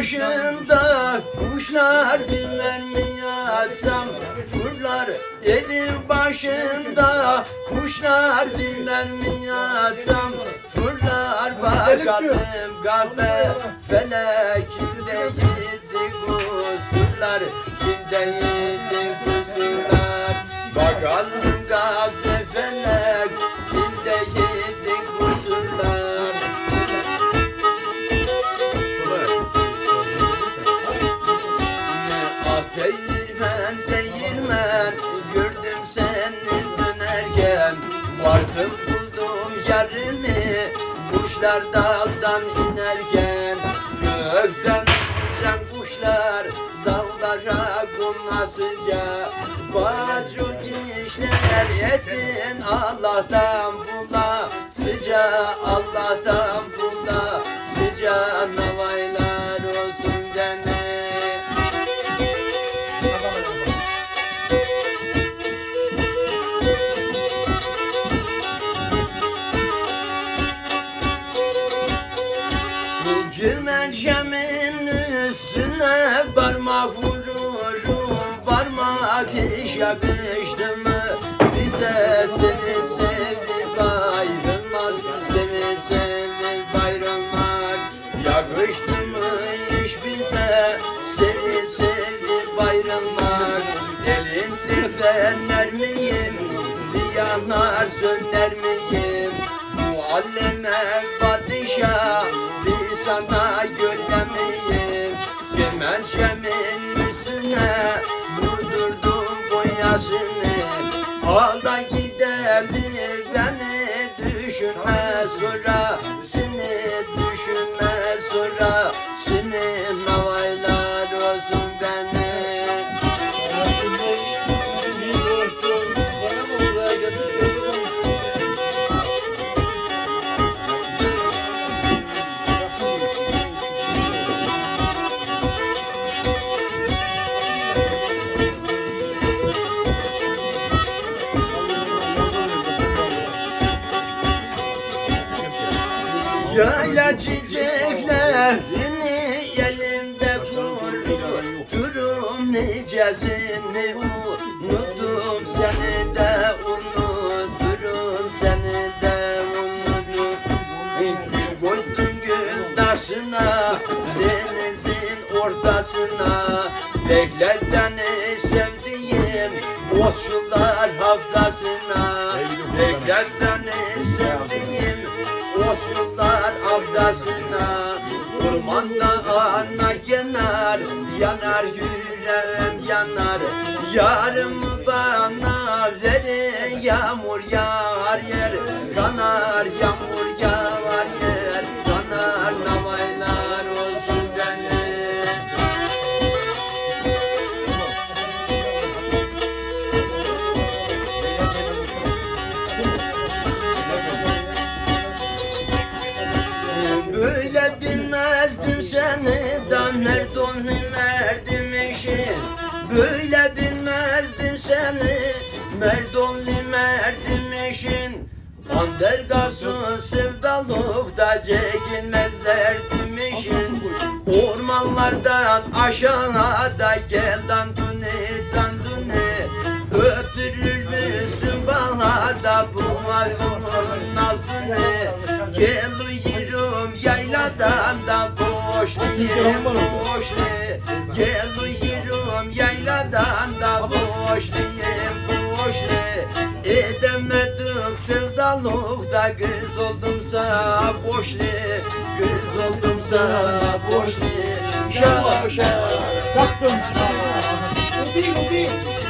Kuşlar bilmem mi yazsam? Fırlar evin başında Kuşlar bilmem mi yazsam? Fırlar bakalım kahve Felek kimde yedi kusurlar Kimde yedi kusurlar Bakalım kahve felek değirmen değirmen Gördüm seni dönerken. Vardım buldum yarını Kuşlar daldan inerken. Gökten uçan kuşlar Dağlara konasıca Bacı işler ettin Allah'tan bula Sıca Allah'tan Mı bize sevip sevip ayrılmak Sevip sevip ayrılmak. Yakıştı mı iş bize sevip sevip ayrılmak. Elinde fener miyim? Bir yanar söner miyim? Muallime padişah bir sana düşünme sonra Yayla çiçeklerini elimde kuruturum nicesini unuttum seni de unuturum seni de unuturum Bir koydum gül taşına denizin ortasına. Bekler beni sevdiğim otçular haftasına. Bekler beni sevdiğim Olsunlar avdasına Ormanda ana yanar Yanar yüreğim yanar. Yarım bana Böyle bilmezdim seni. Da merdon merdim işin Böyle bilmezdim seni. Merdonli merdim işin. Andergasın sevdalıkta çekilmezler demişin Ormanlardan aşağıda gel dandune boşluyum boşlu Gel uyurum yayladan da boşluyum boşlu Edemedik sevdalıkta kız oldumsa boşlu Kız oldumsa boşlu Şah şah Taktım. O değil, o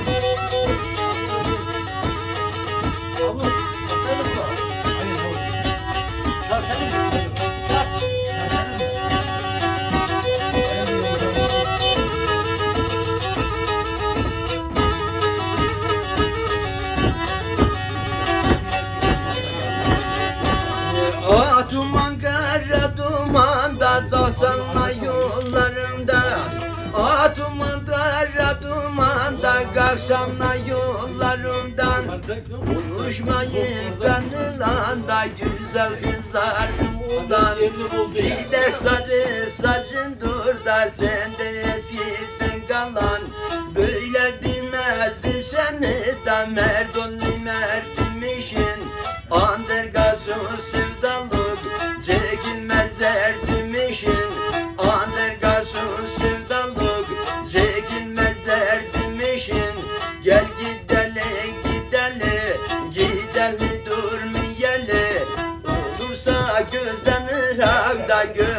da dalsanla yollarında. Ah duman kara duman da kalksanla yollarından Konuşmayın benimle güzel kızlar. Ulan Bir de sarı saçın dur da sen gözden Irak'ta göz